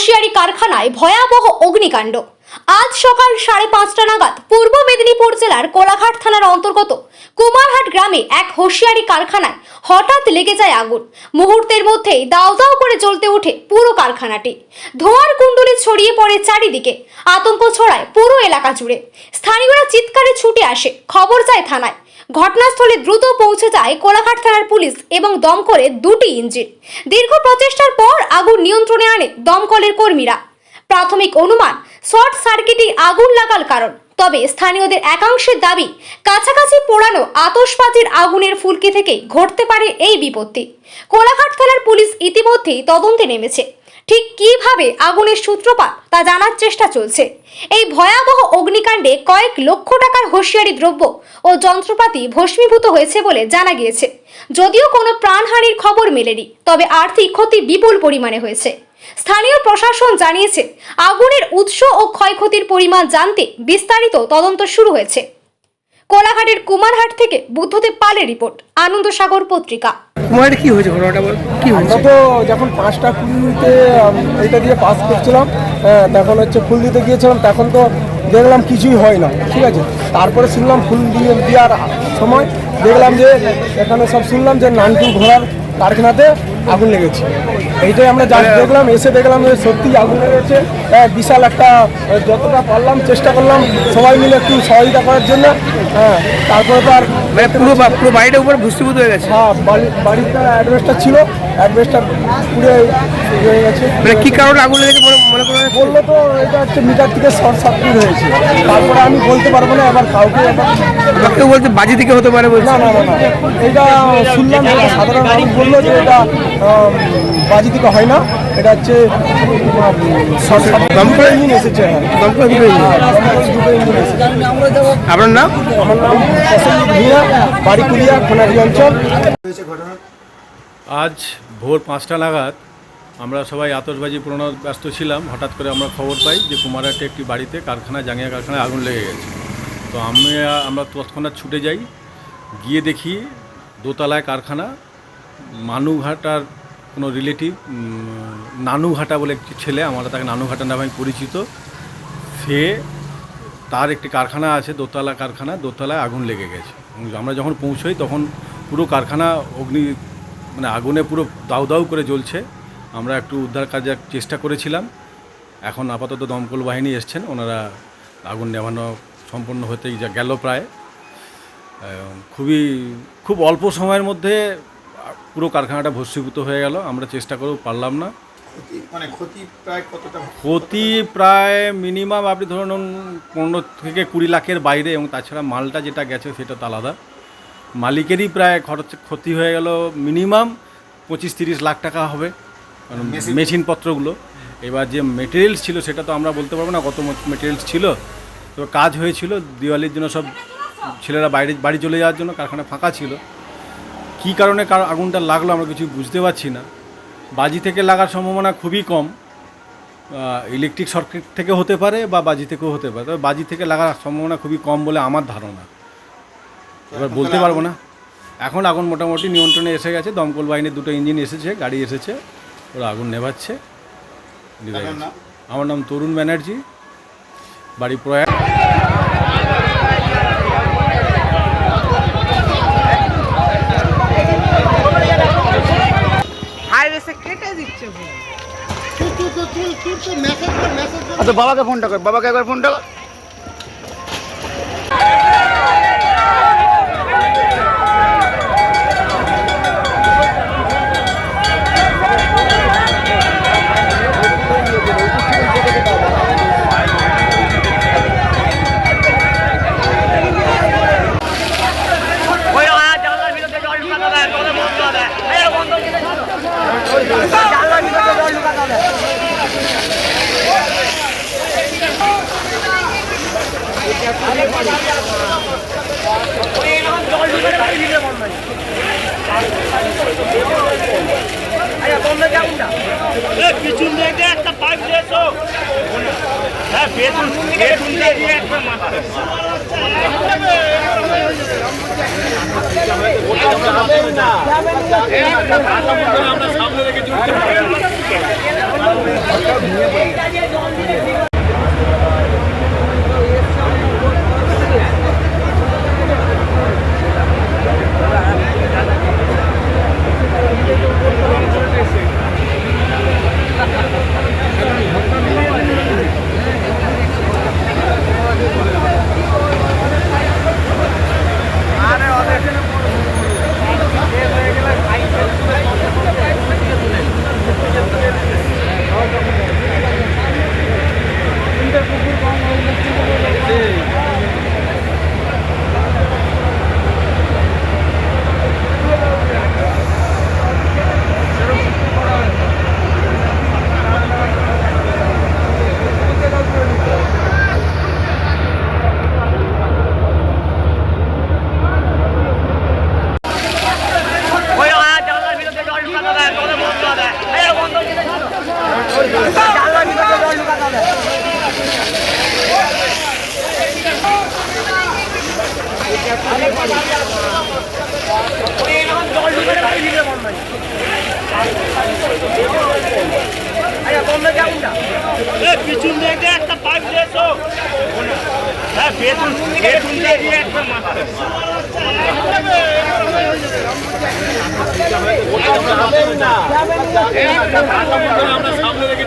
Hosiery কারখানায় ভয়াবহ অগ্নিকাণ্ড। আজ সকাল সাড়ে পাঁচটা নাগাদ পূর্ব মেদিনীপুর জেলার কোলাঘাট থানার অন্তর্গত কুমারহাট গ্রামে এক হোশিয়ারি কারখানায় হঠাৎ লেগে যায় আগুন। মুহূর্তের মধ্যেই দাউ দাউ করে জ্বলতে ওঠে পুরো কারখানাটি। ধোঁয়ার কুণ্ডলি ছড়িয়ে পড়ে চারিদিকে। আতঙ্ক ছড়ায় পুরো এলাকা জুড়ে। স্থানীয়রা চিৎকারে ছুটে আসে। খবর যায় থানায়। ঘটনাস্থলে দ্রুত পৌঁছে যায় কোলাঘাট থানার পুলিশ এবং দমকলে দুটি ইঞ্জিন। দীর্ঘ প্রচেষ্টার পর আগুন নিয়ন্ত্রণে আনে দমকলের কর্মীরা। প্রাথমিক অনুমান, শর্ট সার্কিটই আগুন লাগার কারণ। তবে স্থানীয়দের একাংশের দাবি, কাছাকাছি পোড়ানো আতশবাজির আগুনের ফুলকি থেকেই ঘটতে পারে এই বিপত্তি। কোলাঘাট থানার পুলিশ ইতিমধ্যেই তদন্তে নেমেছে। ঠিক কীভাবে আগুনের সূত্রপাত তা জানার চেষ্টা চলছে? এই ভয়াবহ অগ্নিকাণ্ডে কয়েক লক্ষ টাকার হুঁশিয়ারি দ্রব্য ও যন্ত্রপাতি ভস্মীভূত হয়েছে বলে জানা গিয়েছে। যদিও কোনো প্রাণহানির খবর মেলেনি, তবে আর্থিক ক্ষতি বিপুল পরিমাণে হয়েছে। স্থানীয় প্রশাসন জানিয়েছে, আগুনের উৎস ও ক্ষয়ক্ষতির পরিমাণ জানতে বিস্তারিত তদন্ত শুরু হয়েছে। কোলাঘাটের কুমারহাট থেকে বুদ্ধদেব পালের রিপোর্ট আনন্দ সাগর পত্রিকা। কুমারের কি হয়েছে ঘটনাটা বল? কি হয়েছে? আমরা তো যখন পাঁচটা কুড়িতে এইটা দিয়ে পাস করছিলাম হ্যাঁ, তখন হচ্ছে ফুল দিতে গিয়েছিলাম তখন তো দেখলাম কিছুই হয় না ঠিক আছে? তারপরে শুনলাম ফুল দিয়ে দেওয়ার সময় দেখলাম যে এখানে সব শুনলাম যে নানটু ঘোড়ার কারখানাতে আগুন লেগেছে। এইটাই আমরা যা দেখলাম এসে দেখলাম যে সত্যিই আগুন লেগেছে। হ্যাঁ, বিশাল একটা যতটা পারলাম চেষ্টা করলাম সবাই মিলে একটু সহযোগিতা করার জন্য। হ্যাঁ তারপরে তো আর মানে পুরো পুরো বাড়িটা উপর ভূষীভূত হয়ে গেছে? হ্যাঁ বাড়ি বাড়িটা অ্যাড্রেসটা ছিল অ্যাড্রেসটা পুড়ে হয়ে গেছে। মানে কি কারণে আগুন লেগেছে মনে মনে করা বলল তো এটা হচ্ছে মিটার থেকে শর্ট সার্কিট হয়েছে। তারপরে আমি বলতে পারব না এবার কাউকে এবার কেউ বলছে বাজি থেকে হতে পারে বলছে? না না না এটা শুনলাম সাধারণ মানুষ বলল যে এটা বাজি থেকে হয় না। এটা হচ্ছে আপনার নাম? আজ ভোর পাঁচটা নাগাদ আমরা সবাই আতশবাজি পুরোনো ব্যস্ত ছিলাম। হঠাৎ করে আমরা খবর পাই যে কুমারহাটে একটি বাড়িতে কারখানা, জাঙ্গিয়া কারখানায় আগুন লেগে গেছে। তো আমি আমরা তৎক্ষণাৎ ছুটে যাই, গিয়ে দেখি দোতলায় কারখানা, মানুঘাটার কোনো রিলেটিভ নানুঘাটা বলে একটি ছেলে, আমরা তাকে নানুঘাটা নামে পরিচিত। সে তার একটি কারখানা আছে, দোতলা কারখানা, দোতলায় আগুন লেগে গেছে। আমরা যখন পৌঁছই, তখন পুরো কারখানা অগ্নি মানে আগুনে পুরো দাউ দাউ করে জ্বলছে। আমরা একটু উদ্ধার কাজের চেষ্টা করেছিলাম। এখন আপাতত দমকল বাহিনী এসছেন, ওনারা আগুন নেভানো সম্পন্ন হতেই যা গেল প্রায়। খুবই, খুব অল্প সময়ের মধ্যে পুরো কারখানাটা ভস্মীভূত হয়ে গেল আমরা চেষ্টা করেও পারলাম না। মানে ক্ষতি প্রায় কতটা ক্ষতি প্রায় মিনিমাম আপনি ধরুন পনেরো থেকে কুড়ি লাখের বাইরে এবং তাছাড়া মালটা যেটা গেছে সেটা তো আলাদা। মালিকেরই প্রায় খরচ ক্ষতি হয়ে গেল মিনিমাম পঁচিশ তিরিশ লাখ টাকা হবে। কারণ মেশিনপত্রগুলো। এবার যে মেটেরিয়ালস ছিল সেটা তো আমরা বলতে পারব না কত মেটেরিয়ালস ছিল। তো কাজ হয়েছিল দিওয়ালির জন্য সব ছেলেরা বাইরে বাড়ি চলে যাওয়ার জন্য কারখানা ফাঁকা ছিল। কী কারণে কার আগুনটা লাগল আমরা কিছু বুঝতে পারছি না। বাজি থেকে লাগার সম্ভাবনা খুবই কম। ইলেকট্রিক সার্কিট থেকে হতে পারে বা বাজি থেকেও হতে পারে। তবে বাজি থেকে লাগার সম্ভাবনা খুবই কম বলে আমার ধারণা। এবার বলতে পারব না। এখন আগুন মোটামুটি নিয়ন্ত্রণে এসে গেছে। দমকল বাহিনীর দুটো ইঞ্জিন এসেছে গাড়ি এসেছে ওরা আগুন নেভাচ্ছে? আমার নাম তরুণ ব্যানার্জি। বাড়ি প্রয়াগ। আচ্ছা বাবাকে ফোনটা কর বাবাকে একবার ফোনটা কর পিছন থেকে একটা পাইপ দিয়েছ আমরা সামনে রেখে এ, পিছন দিকে একটা পাইপ দিয়েছ হ্যাঁ বেতন দিয়ে একটা আমরা সামনে রেখে